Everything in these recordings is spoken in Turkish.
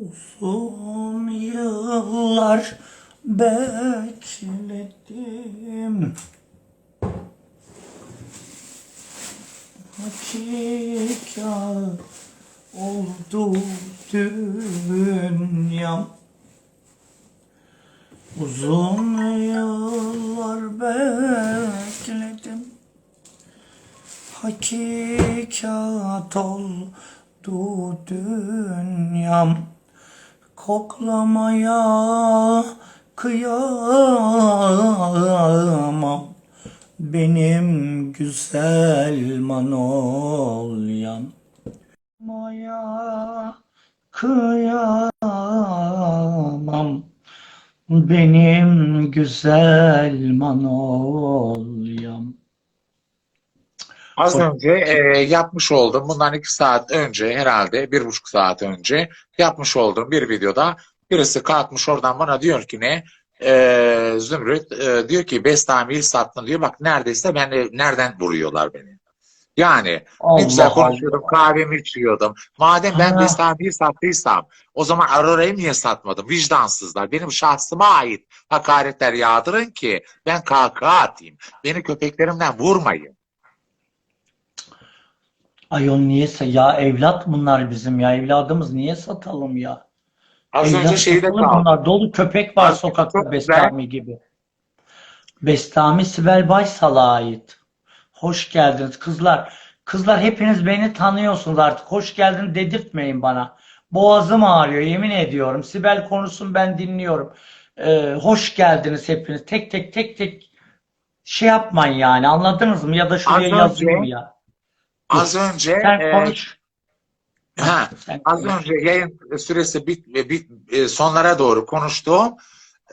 Uzun yıllar bekledim Hakikat oldu dünyam. Uzun yıllar bekledim Hakikat oldu dünyam Koklamaya kıyamam. Benim güzel manolyam. Maya kıyamam. Benim güzel manolyam Az önce e, yapmış olduğum, bundan iki saat önce herhalde, bir buçuk saat önce yapmış olduğum bir videoda birisi kalkmış oradan bana diyor ki ne? E, Zümrüt e, diyor ki Bestami'yi sattın diyor. Bak neredeyse ben de, nereden vuruyorlar beni? Yani ne güzel Allah konuşuyordum, kahvemi içiyordum. Madem ben Ha. Bestami'yi sattıysam o zaman Aurora'yı niye satmadım? Vicdansızlar. Benim şahsıma ait hakaretler yağdırın ki ben kahkaha atayım. Beni köpeklerimden vurmayın. Ayol niyeyse ya evlat bunlar bizim ya evladımız niye satalım ya? Az Evlat önce şeyde kaldım. bunlar dolu köpek var Az- sokakta. Bestami gibi. Bestami Sibel Baysal'a ait. Hoş geldiniz kızlar. Kızlar hepiniz beni tanıyorsunuz artık. Hoş geldin dedirtmeyin bana. Boğazım ağrıyor yemin ediyorum. Sibel konuşsun ben dinliyorum. Ee, hoş geldiniz hepiniz. Tek tek tek tek şey yapmayın yani anladınız mı? Ya da şuraya Az önce- yazayım ya. Az önce Sen e, konuş. ha, Sen az konuş. önce yayın süresi bit, bit e, sonlara doğru konuştuğum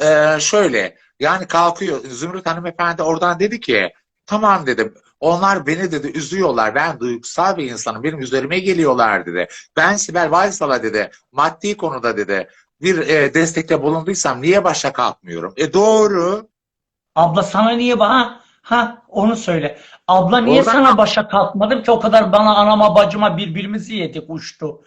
e, şöyle yani kalkıyor. Zümrüt hanımefendi oradan dedi ki tamam dedim onlar beni dedi üzüyorlar. Ben duygusal bir insanım. Benim üzerime geliyorlar dedi. Ben Sibel Baysal'a dedi maddi konuda dedi bir e, destekte bulunduysam niye başa kalkmıyorum? E doğru. Abla sana niye ba ha, onu söyle. Abla niye Oradan- sana başa kalkmadım ki o kadar bana anama bacıma birbirimizi yedik uçtu.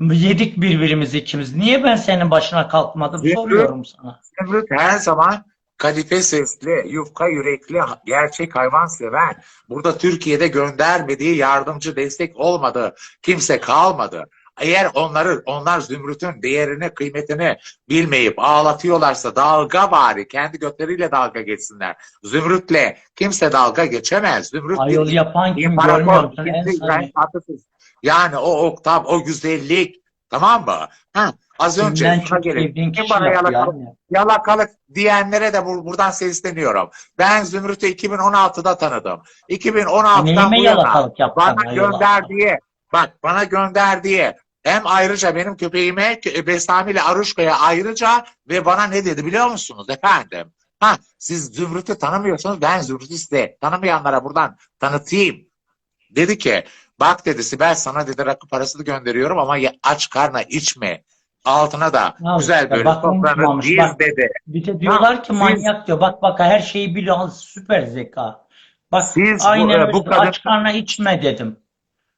Yedik birbirimizi ikimiz. Niye ben senin başına kalkmadım Zümrüt- soruyorum sana. Zümrüt her zaman kadife sesli, yufka yürekli, gerçek hayvan sever. Burada Türkiye'de göndermediği yardımcı destek olmadı. Kimse kalmadı. Eğer onları, onlar Zümrüt'ün değerini, kıymetini bilmeyip ağlatıyorlarsa dalga bari. Kendi götleriyle dalga geçsinler. Zümrüt'le kimse dalga geçemez. Zümrüt Ayol yapan kim samimi. Tatlıses. Yani o oktav, o güzellik. Tamam mı? Ha, az önce Kimden şuna çok gelin. Kim bana yalakalık yani. yalakalık diyenlere de bur- buradan sesleniyorum. Ben Zümrüt'ü 2016'da tanıdım. 2016'dan Neyime bu yana bana abla? gönderdiği, bak bana gönderdiği hem ayrıca benim köpeğime kö- Bestami ile Aruşka'ya ayrıca ve bana ne dedi biliyor musunuz efendim? Ha, siz Zümrüt'ü tanımıyorsunuz ben Zümrüt'ü size tanımayanlara buradan tanıtayım. Dedi ki bak dedi Sibel sana dedi rakı parasını gönderiyorum ama ya- aç karna içme. Altına da Ya güzel böyle bak diz bak. dedi. Bir de diyorlar ki siz- manyak diyor. Bak bak her şeyi biliyor. Süper zeka. Bak Siz bu- aynen e, öyle. bu kadın- Aç karnına içme dedim.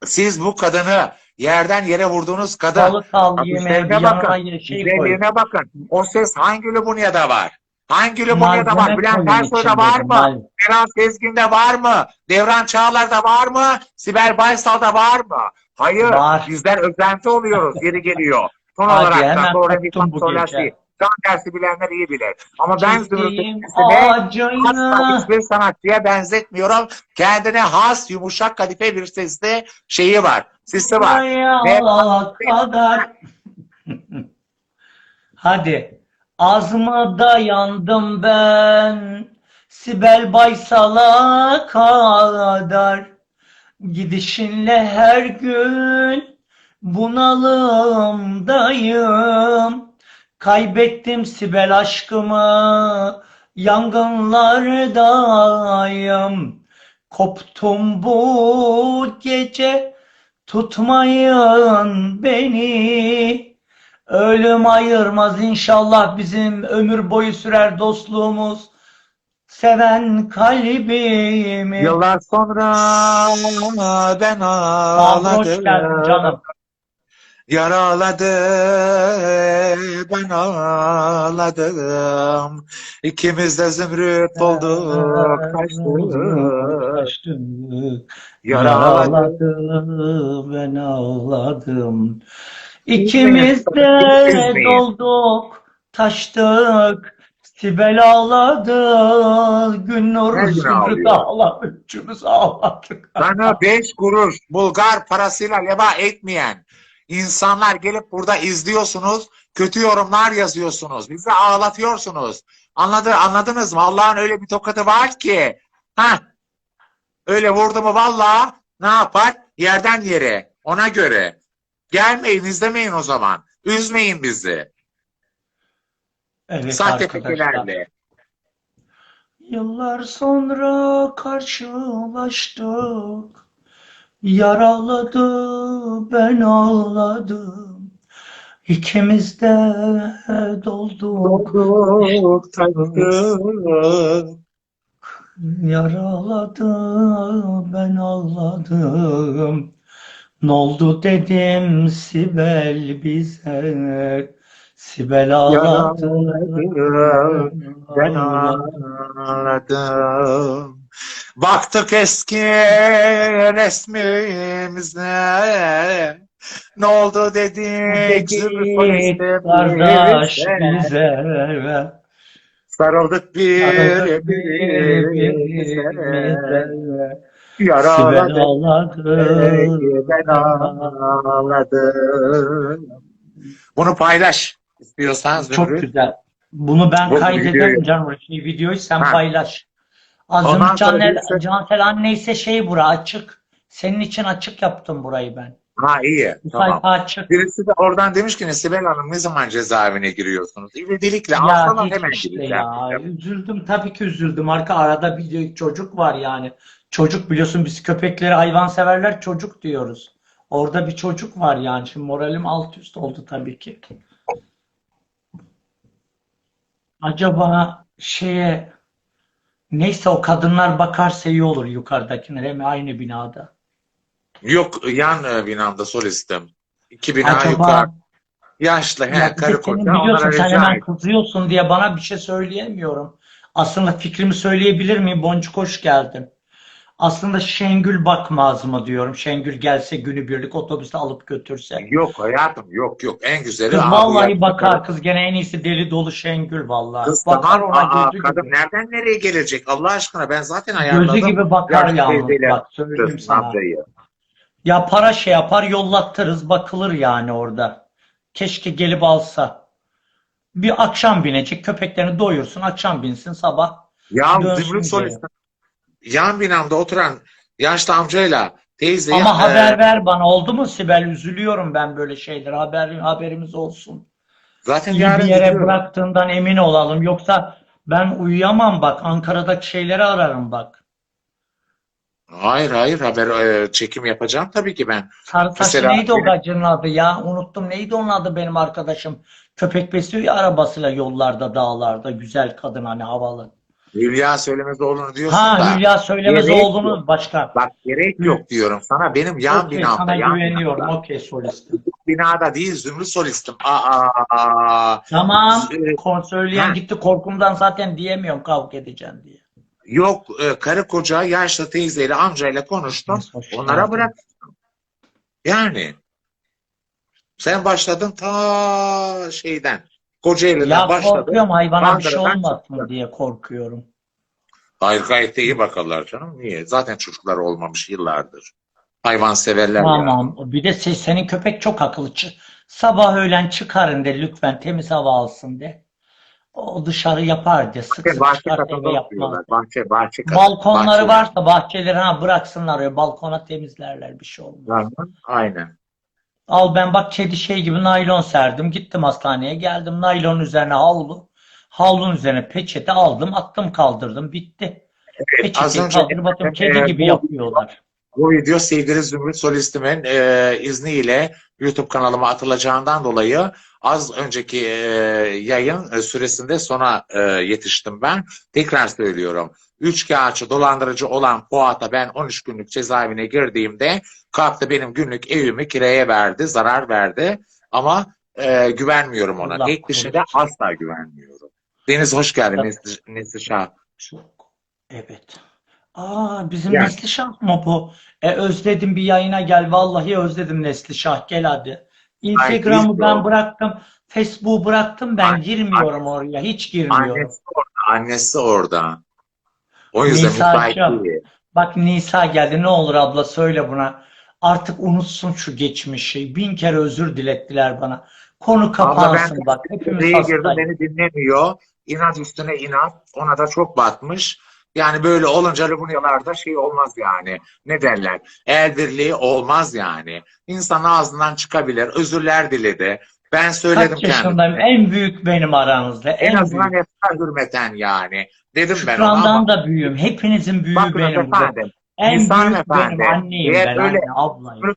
Siz bu kadını yerden yere vurduğunuz kadın Balık al yemeğe bakın. şey güzelliğine bakın. O ses hangi Lübunya'da var? Hangi Lübunya'da var? Bülent Ersoy'da var mı? Ferhat Sezgin'de var mı? Devran Çağlar'da var mı? Sibel Baysal'da var mı? Hayır. Var. Bizler özenti oluyoruz. Yeri geliyor. Son Hadi, olarak da bu bir gece. Can dersi bilenler iyi bilir. Ama ben asla hiçbir sanatçıya benzetmiyorum. Kendine has, yumuşak, kadife bir sesli şeyi var. Sesi var. Ve- kadar. Hadi. Azma dayandım ben. Sibel Baysal'a kadar. Gidişinle her gün bunalımdayım. Kaybettim Sibel aşkımı, yangınlardayım. Koptum bu gece, tutmayın beni. Ölüm ayırmaz inşallah bizim ömür boyu sürer dostluğumuz. Seven kalbimi. Yıllar sonra ben Abi hoş geldin ağladım. Canım. yaraladı, ben ağladım. İkimiz de zümrüt olduk, kaçtık. Yaraladı, Yaraladı, ben ağladım. İkimiz de dolduk, taştık. Sibel ağladı, gün Zümrüt ağlıyor. ağladı, üçümüz ağladık. Bana beş kuruş Bulgar parasıyla leva etmeyen insanlar gelip burada izliyorsunuz, kötü yorumlar yazıyorsunuz, bizi ağlatıyorsunuz. Anladı, anladınız mı? Allah'ın öyle bir tokatı var ki. Ha, öyle vurdu mu vallahi ne yapar? Yerden yere. Ona göre. Gelmeyin, izlemeyin o zaman. Üzmeyin bizi. Evet Sahte fikirlerle. Yıllar sonra karşılaştık. Yaraladı, ben ağladım. İkimiz de dolduk. Olduk, taştık. Yaraladı, ben ağladım. Ne oldu dedim Sibel bize. Sibel ağladı. Ben ağladım. Baktık eski resmimize. Ne oldu dedik. Dedik polisle kardeş bize. bize. Sarıldık birbirimize. Yaraladık. ağladı. Ben ağladım. Bunu paylaş. istiyorsanız Çok Zümrüt. güzel. Bunu ben Bu kaydederim videoyu- canım. Şey, videoyu sen Ha. paylaş. Ondan Azım sonra birisi- Cansel anneyse şey bura açık. Senin için açık yaptım burayı ben. Ha iyi. Bu Tamam. sayfa açık. Birisi de oradan demiş ki Sibel Hanım ne zaman cezaevine giriyorsunuz? İvedilikle Ya hiç hemen işte gireceğim. ya. Üzüldüm tabii ki üzüldüm. Arka arada bir çocuk var yani. Çocuk biliyorsun biz köpekleri hayvanseverler çocuk diyoruz. Orada bir çocuk var yani. Şimdi moralim alt üst oldu tabii ki. Acaba şeye neyse o kadınlar bakarsa iyi olur yukarıdakiler hem aynı binada. Yok yan e, binamda solistim. İki bina Acaba yukarı. Yaşlı he, Ya karı koca biliyorsun sen hemen kızıyorsun diye bana bir şey söyleyemiyorum. Aslında fikrimi söyleyebilir miyim? Boncuk hoş geldin. Aslında Şengül bakmaz mı diyorum. Şengül gelse günübirlik otobüste alıp götürse. Yok hayatım yok yok en güzeli Kız vallahi bakar karı. kız gene en iyisi deli dolu Şengül vallahi. Kız Bakar tamam ona aa, gözü kadın gibi. nereden nereye gelecek Allah aşkına ben zaten Gözü ayarladım. gibi bakar yalnız bak söyleyeyim kız sana. amcayı. Ya para şey yapar yollattırız bakılır yani orada. Keşke gelip alsa. Bir akşam binecek köpeklerini doyursun akşam binsin sabah Ya Zümrüt diye. Yan binamda oturan yaşlı amcayla teyzeyi Ama e, haber ver bana oldu mu Sibel? Üzülüyorum ben böyle şeyler. Haber, haberimiz olsun. zaten İyi yarın bir yere gidiyorum. bıraktığından emin olalım. Yoksa ben uyuyamam bak. Ankara'daki şeyleri ararım bak. Hayır hayır haber e, çekim yapacağım tabii ki ben. Sarı saçlı Mesela neydi o gacının adı ya? Unuttum. Neydi onun adı benim arkadaşım? Köpek besliyor ya arabasıyla yollarda, dağlarda. Güzel kadın hani havalı. Hülya Söylemezoğlu'nu diyorsun Ha da. Hülya Söylemez gerek oğlunu yok. başka. Bak gerek yok diyorum sana. Benim yan Okey, binamda, sana yan güveniyorum. Okey solistim. Binada değil Zümrüt solistim. Aa, aa, Tamam. Z- Kon söyleyen Ha. gitti. Korkumdan zaten diyemiyorum kavga edeceğim diye. yok e, karı koca yaşlı teyzeyle amcayla konuştum. Hoş Onlara geldin. bırak. Yani sen başladın ta şeyden. Kocaeli'den Ya başladın. korkuyorum hayvana bir şey olmasın çıktı. diye korkuyorum. Hayır gayet de iyi bakarlar canım. Niye? Zaten çocuklar olmamış yıllardır. Hayvan severler ya. Tamam. Bir de se- senin köpek çok akıllı. Sabah öğlen çıkarın de lütfen temiz hava alsın de. O dışarı yapar de. Sık sık Bahçe çıkar eve yapmaz. Bahçe, bahçe katı. Balkonları bahçeler. varsa bahçeleri ha bıraksınlar öyle balkona temizlerler bir şey olmaz. Aynen. Al ben bak kedi şey gibi naylon serdim. Gittim hastaneye geldim. Naylon üzerine havlu. Havlunun üzerine peçete aldım attım kaldırdım bitti. az Peçeteyi önce- kaldırıp atıyorum. Kedi e, gibi bu- yapıyorlar. Bu video sevgili Zümrüt Solist'imin e, izniyle YouTube kanalıma atılacağından dolayı az önceki e, yayın e, süresinde sona e, yetiştim ben. Tekrar söylüyorum. Üçkağıtçı, dolandırıcı olan Fuat'a ben 13 günlük cezaevine girdiğimde kalktı benim günlük evimi kiraya verdi, zarar verdi. Ama e, güvenmiyorum ona. Allah Tek dışında asla güvenmiyorum. Deniz hoş geldin Neslişah. Çok. Evet. Aa bizim Yani. Neslişah mı bu? E özledim bir yayına gel. Vallahi özledim Neslişah. Gel hadi. Instagram'ı ben bıraktım. Facebook'u bıraktım. Ben Ay, girmiyorum oraya. Hiç girmiyorum. Annesi orada, annesi orada. O yüzden müsait değil. Bak Nisa geldi. Ne olur abla söyle buna. Artık unutsun şu geçmişi. Bin kere özür dilettiler bana. Konu kapansın ben bak. Hepimiz Devreye girdi hastayız. beni dinlemiyor. İnat üstüne inat. Ona da çok batmış. Yani böyle olunca Lubunyalarda şey olmaz yani. Ne derler? El birliği olmaz yani. İnsan ağzından çıkabilir. Özürler diledi. Ben söyledim Kaç yaşındayım? En büyük benim aranızda. En En azından büyük. yeter hürmeten yani. Dedim ben ona ama Şükran'dan da büyüğüm. Hepinizin büyüğü bakın benim efendim. En Nisan büyük efendi, benim anneyim eğer ben öyle- anne ablayım.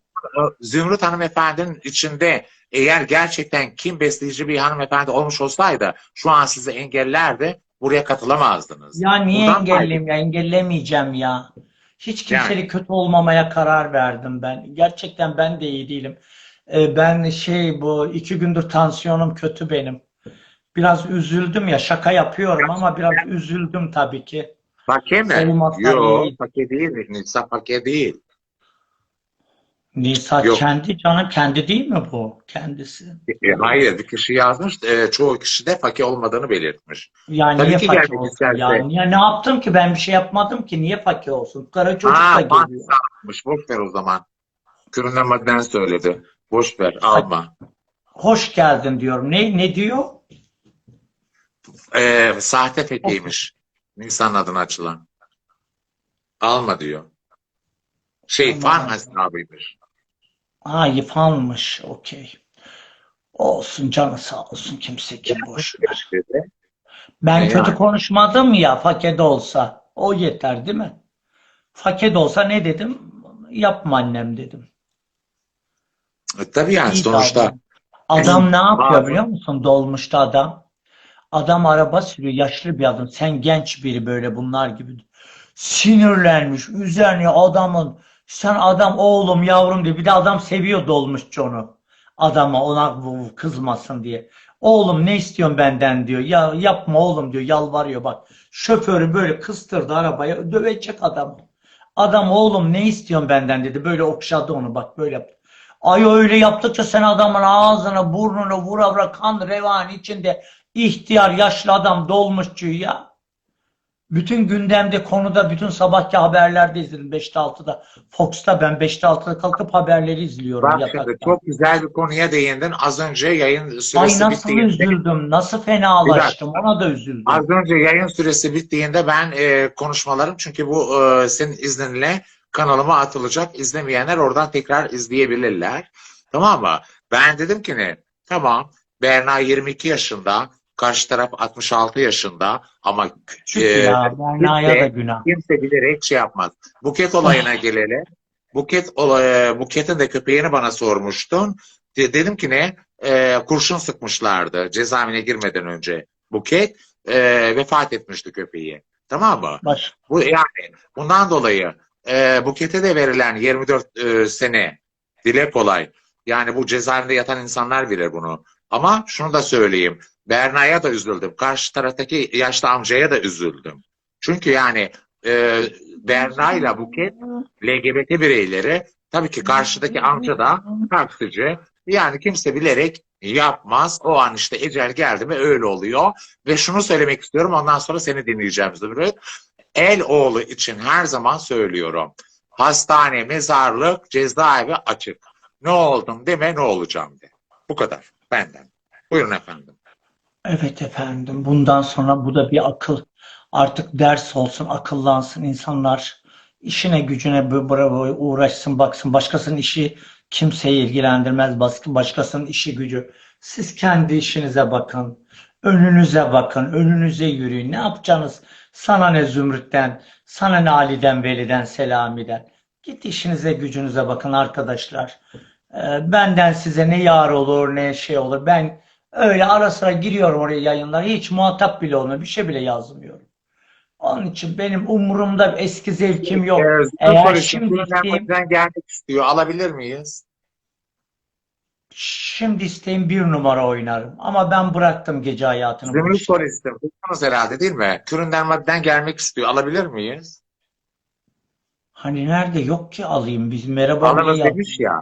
Zümrüt hanımefendinin içinde eğer gerçekten kim besleyici bir hanımefendi olmuş olsaydı şu an sizi engellerdi. Buraya katılamazdınız. Ya niye Buradan engelleyeyim ya engellemeyeceğim ya. Hiç kimseyle kötü olmamaya karar verdim ben. Gerçekten ben de iyi değilim. Ee, ben şey bu iki gündür tansiyonum kötü benim. Biraz üzüldüm ya şaka yapıyorum ama biraz üzüldüm tabii ki. Pake mi? Yok, iyi. pake değil. Nisa pake değil. Nisa Yok. kendi canım kendi değil mi bu? Kendisi. E, hayır, bir kişi yazmış. e, çoğu kişi de pake olmadığını belirtmiş. Ya Tabii niye ki gelmek olsun isterse. ya? Niye, ne yaptım ki? Ben bir şey yapmadım ki. Niye fakir olsun? Kara çocuk Ha, da geliyor. Atmış. Boş ver o zaman. Madden söyledi. Boş ver, alma. Hoş geldin diyorum. Ne ne diyor? E, sahte fekeymiş. Nisan adına açılan. Alma diyor. Şey, Tamam. fan hesabıymış. Ha yıfanmış. Okey. Olsun canı sağ olsun. Kimse kim boş ver. Dedi. Ben Ne kötü yani? konuşmadım ya fakede olsa. O yeter değil mi? Fakede olsa ne dedim? Yapma annem dedim. E, tabii yani İyi sonuçta. Adam ne yapıyor biliyor musun? Dolmuşta adam. Adam araba sürüyor. Yaşlı bir adam. Sen genç biri böyle bunlar gibi. Sinirlenmiş. Üzerine adamın sen adam oğlum yavrum diye. Bir de adam seviyor dolmuşçu onu. Adama ona kızmasın diye. Oğlum ne istiyorsun benden diyor. Ya yapma oğlum diyor. Yalvarıyor bak. Şoförü böyle kıstırdı arabaya. Dövecek adamı. Adam oğlum ne istiyorsun benden dedi. Böyle okşadı onu bak böyle yaptı. Ay öyle yaptıkça sen adamın ağzına burnunu vura vura kan revan içinde ihtiyar yaşlı adam dolmuşçu ya. Bütün gündemde konuda bütün sabahki haberlerde izledim 5'te 6'da. Fox'ta ben 5'te 6'da kalkıp haberleri izliyorum bak şimdi çok güzel bir konuya değindin. Az önce yayın Ay süresi nasıl bittiğinde üzüldüm, nasıl fenalaştım ona da üzüldüm. Az önce yayın süresi bittiğinde ben e, konuşmalarım çünkü bu e, senin izninle kanalıma atılacak. İzlemeyenler oradan tekrar izleyebilirler. Tamam mı? Ben dedim ki ne? Tamam. Berna 22 yaşında. Karşı taraf 66 yaşında ama Küçük e, ya, Berna'ya da kimse- günah. kimse bilerek şey yapmaz. Buket olayına gelelim. Buket olay, Buket'in de köpeğini bana sormuştun. De- dedim ki ne? E, kurşun sıkmışlardı cezaevine girmeden önce. Buket e, vefat etmişti köpeği. Tamam mı? Baş, Bu yani bundan dolayı e, Buket'e de verilen 24 e, sene dile kolay. Yani bu cezaevinde yatan insanlar bilir bunu. Ama şunu da söyleyeyim. Berna'ya da üzüldüm. Karşı taraftaki yaşlı amcaya da üzüldüm. Çünkü yani e, Berna ile Buket LGBT bireyleri tabii ki karşıdaki amca da taksici. Yani kimse bilerek yapmaz. O an işte ecel geldi mi öyle oluyor. Ve şunu söylemek istiyorum ondan sonra seni dinleyeceğim Zümrüt. El oğlu için her zaman söylüyorum. Hastane, mezarlık, cezaevi açık. Ne oldum deme ne olacağım de. Bu kadar benden. Buyurun efendim. Evet efendim. Bundan sonra bu da bir akıl. Artık ders olsun, akıllansın insanlar. İşine gücüne bravo uğraşsın, baksın. Başkasının işi kimseyi ilgilendirmez. Başkasının işi gücü. Siz kendi işinize bakın. Önünüze bakın. Önünüze yürüyün. Ne yapacaksınız? Sana ne Zümrüt'ten, sana ne Ali'den, Veli'den, Selami'den. Git işinize gücünüze bakın arkadaşlar. Ee, Benden size ne yar olur ne şey olur. Ben Öyle ara sıra giriyorum oraya yayınlara. Hiç muhatap bile olmuyor. Bir şey bile yazmıyorum. Onun için benim umurumda eski zevkim yok. Ee, Eğer şimdi Madi'den gelmek istiyor. Alabilir miyiz? şimdi isteyeyim bir numara oynarım. Ama ben bıraktım gece hayatını Zümrüt işi. solistim. Duydunuz herhalde değil mi? Küründen Madi'den gelmek istiyor. Alabilir miyiz? Hani nerede yok ki alayım biz merhaba Alınız bile demiş ya.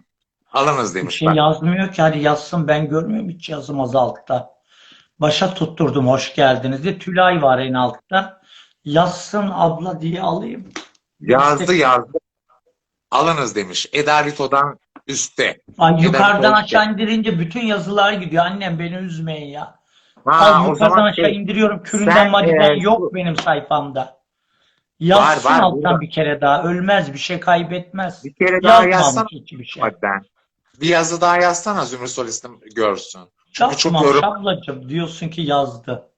Alınız Bir demiş. şey bak. yazmıyor ki hadi yazsın ben görmüyorum hiç yazmaz altta. Başa tutturdum hoş geldiniz diye. Tülay var en altta. Yazsın abla diye alayım. Yazdı İstek- yazdı. Alınız demiş. Eda Lito'dan üstte. Ay, yukarıdan Neden? aşağı indirince bütün yazılar gidiyor. Annem beni üzmeyin ya. Ha, Al yukarıdan zaman aşağı şey, indiriyorum. Küründen madiden e, yok benim sayfamda. Yazsın var, alttan burada. bir kere daha. Ölmez bir şey kaybetmez. bir kere daha yazsana Yazmamış hiçbir şey. Madden. Bir yazı daha yazsana Zümrüt Solistim görsün. Çünkü çok yorum. ablacığım diyorsun ki yazdı.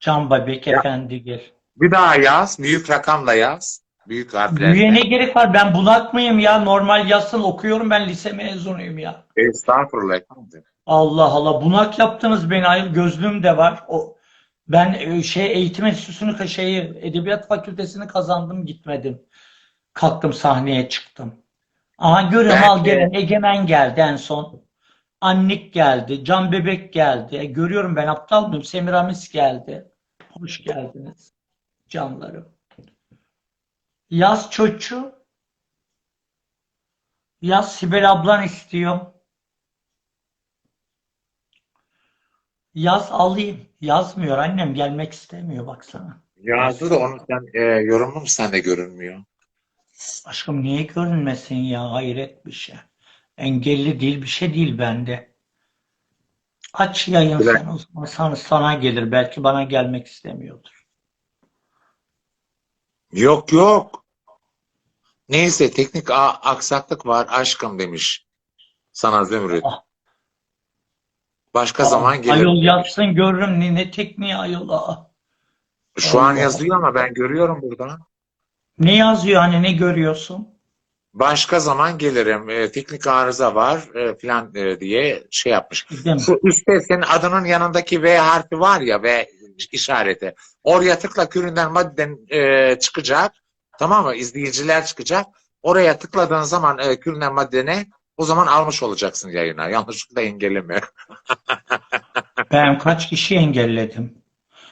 Can Babek Ya. Efendi gel. Bir daha yaz. Büyük rakamla yaz. Büyük harflerle. Büyüye ne gerek var? Ben bunak mıyım ya? Normal yazsın okuyorum ben lise mezunuyum ya. Estağfurullah efendim. Allah Allah bunak yaptınız beni ayıl gözlüğüm de var. O ben e, şey eğitim enstitüsünü şeyi edebiyat fakültesini kazandım gitmedim. Kalktım sahneye çıktım. Aha görüyorum al gelen Egemen geldi en son. Annik geldi. Can Bebek geldi. E, görüyorum ben aptal mıyım? Semiramis geldi. Hoş geldiniz canlarım. Yaz çocuğu. Yaz Sibel ablan istiyor. Yaz alayım. Yazmıyor annem gelmek istemiyor baksana. Yazdı da onun sen, e, yorumu mu sende görünmüyor? Aşkım niye görünmesin ya hayret bir şey. Engelli değil bir şey değil bende. Aç yayın Güzel. sen o zaman sana, sana gelir belki bana gelmek istemiyordur. Yok yok. Neyse teknik aksaklık var aşkım demiş sana Zümrüt. Ah. Başka Aa, zaman gelir. Ayol yazsın görürüm ne, ne tekniği ayol aa. Şu an Allah. yazıyor ama ben görüyorum burada. Ne yazıyor hani ne görüyorsun? Başka zaman gelirim. E, teknik arıza var e, filan e, diye şey yapmış. Şu üstte senin adının yanındaki V harfi var ya V işareti. Oraya tıkla küründen maddeden e, çıkacak. Tamam mı? İzleyiciler çıkacak. Oraya tıkladığın zaman e, küründen maddene o zaman almış olacaksın yayına. Yanlışlıkla engelleme. Ben kaç kişi engelledim.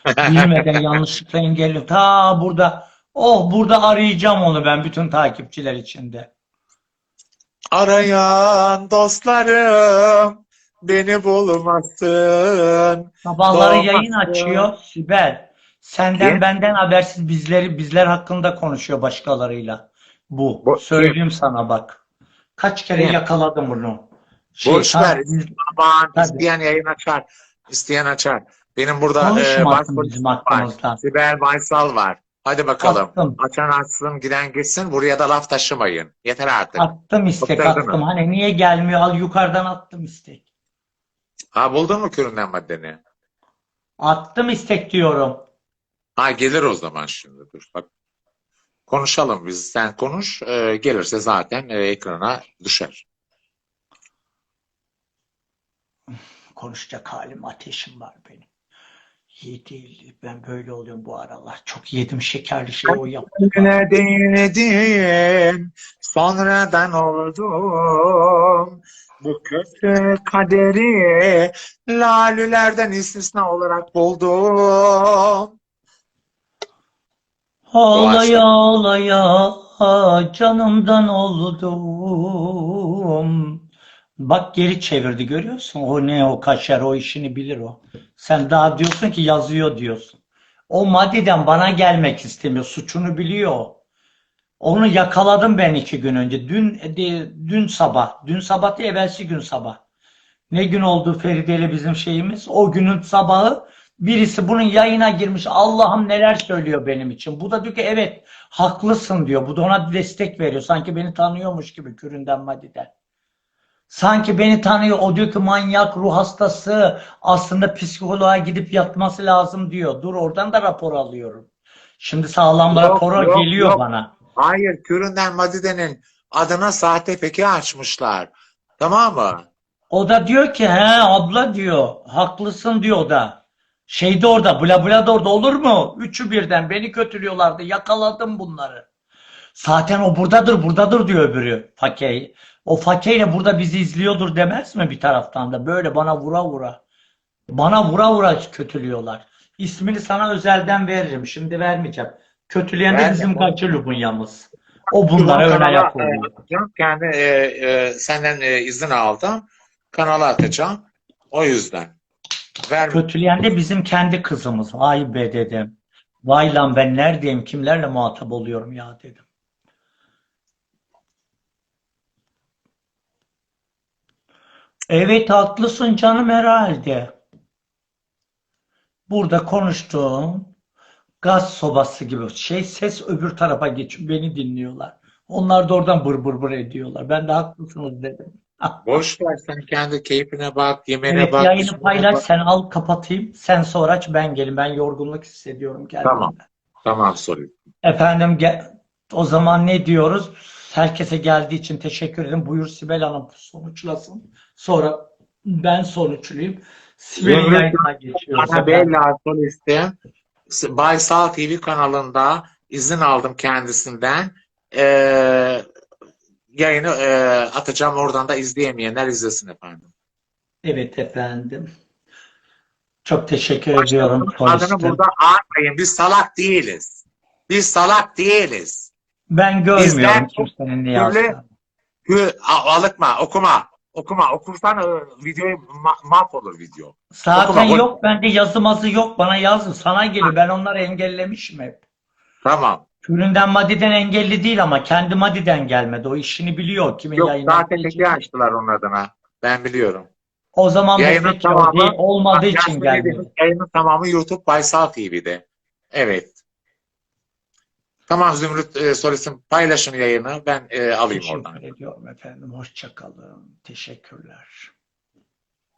Bilmeden yanlışlıkla engelledim. Ta burada oh burada arayacağım onu ben bütün takipçiler içinde. Arayan dostlarım beni bulmasın. Sabahları yayın açıyor Sibel. Senden Kim? benden habersiz bizleri bizler hakkında konuşuyor başkalarıyla. Bu. Bu- Söyleyeyim sana bak. Kaç kere Kim? yakaladım bunu. Şey, Boş ver. İsteyen yayın açar. İsteyen açar. Benim burada e, bizim var. hakkımızda. Sibel Baysal var. Hadi bakalım. Attım. Açan açsın, giden gitsin. Buraya da laf taşımayın. Yeter artık. Attım istek Bıktırdın attım. mı? Hani niye gelmiyor? Al yukarıdan attım istek. Ha buldun mu küründen maddeni? Attım istek diyorum. Ha gelir o zaman şimdi. Dur bak. Konuşalım biz. Sen konuş. e, gelirse zaten e, ekrana düşer. Konuşacak halim ateşim var benim. Değil. Ben böyle oluyorum bu aralar. Çok yedim şekerli şey o yaptı. Ne denedim, sonradan oldum. Bu kötü kaderi lalülerden istisna olarak buldum. Ağlaya ağlaya canımdan oldum. Bak geri çevirdi görüyorsun. O ne o kaşar o işini bilir o. Sen daha diyorsun ki yazıyor diyorsun. O maddeden bana gelmek istemiyor. Suçunu biliyor. o. Onu yakaladım ben iki gün önce. Dün de- dün sabah. Dün sabah değil evvelsi gün sabah. Ne gün oldu Feride ile bizim şeyimiz? O günün sabahı birisi bunun yayına girmiş. Allah'ım neler söylüyor benim için. Bu da diyor ki evet haklısın diyor. Bu da ona destek veriyor. Sanki beni tanıyormuş gibi küründen madiden. Sanki beni tanıyor. O diyor ki manyak, ruh hastası. Aslında psikoloğa gidip yatması lazım diyor. Dur oradan da rapor alıyorum. Şimdi sağlam Yok, rapora yok, geliyor yok. bana. Hayır, Küründen Madide'nin adına sahte peki açmışlar. Tamam mı? O da diyor ki he abla diyor. Haklısın diyor o da. Şeyde orada, bla bla da orada olur mu? Üçü birden beni kötülüyorlardı. Yakaladım bunları. Zaten o buradadır, buradadır diyor öbürü. Fakey. O fakeyle burada bizi izliyordur demez mi bir taraftan da? Böyle bana vura vura. Bana vura vura kötülüyorlar. İsmini sana özelden veririm. Şimdi vermeyeceğim. Kötüleyen de bizim kaçı Lubunya'mız. O bunlara öne yapılıyor. Kendi e, e, senden e, izin aldım. Kanala atacağım. O yüzden. Ver. Kötüleyen de bizim kendi kızımız. Vay be dedim. Vay lan ben neredeyim? Kimlerle muhatap oluyorum ya dedim. Evet haklısın canım herhalde. Burada konuştuğum gaz sobası gibi şey ses öbür tarafa geçiyor. Beni dinliyorlar. Onlar da oradan bır bır bır ediyorlar. Ben de haklısınız dedim. Boş ver sen kendi keyfine bak, yemeğine Evet bak. yayını paylaş bak. sen al kapatayım. Sen sonra aç ben gelin. Ben yorgunluk hissediyorum kendimde. Tamam. Tamam sorayım. Efendim o zaman ne diyoruz? Herkese geldiği için teşekkür ederim. Buyur Sibel Hanım sonuçlasın. Sonra ben sonuçlayayım. Sibel'in yayınına geçiyoruz. Anabella solistim. Baysal TV kanalında izin aldım kendisinden. Ee, yayını e, atacağım. Oradan da izleyemeyenler izlesin efendim. Evet efendim. Çok teşekkür ediyorum Adını solistim. burada anmayın. Biz salak değiliz. Biz salak değiliz. Ben görmüyorum Bizden kimsenin ne yazdığını. Alıkma, okuma. Okuma. Okursan e, videoyu ma- mahvolur video. Zaten Okuma, yok bende yazı mazı yok. Bana yazın. Sana geliyor. Ben onları engellemişim hep. Tamam. Üründen Madi'den engelli değil ama kendi Madi'den gelmedi. O işini biliyor. Kimin Yok zaten teki açtılar onun adına. Ben biliyorum. O zaman Yayının tamamı- değil, olmadığı için. Edip'in Yayının tamamı YouTube Baysal TV'de. Evet. Tamam Zümrüt e, Solis'in paylaşın yayını. Ben e, alayım oradan. Teşekkür ediyorum efendim. Hoşça kalın. Teşekkürler.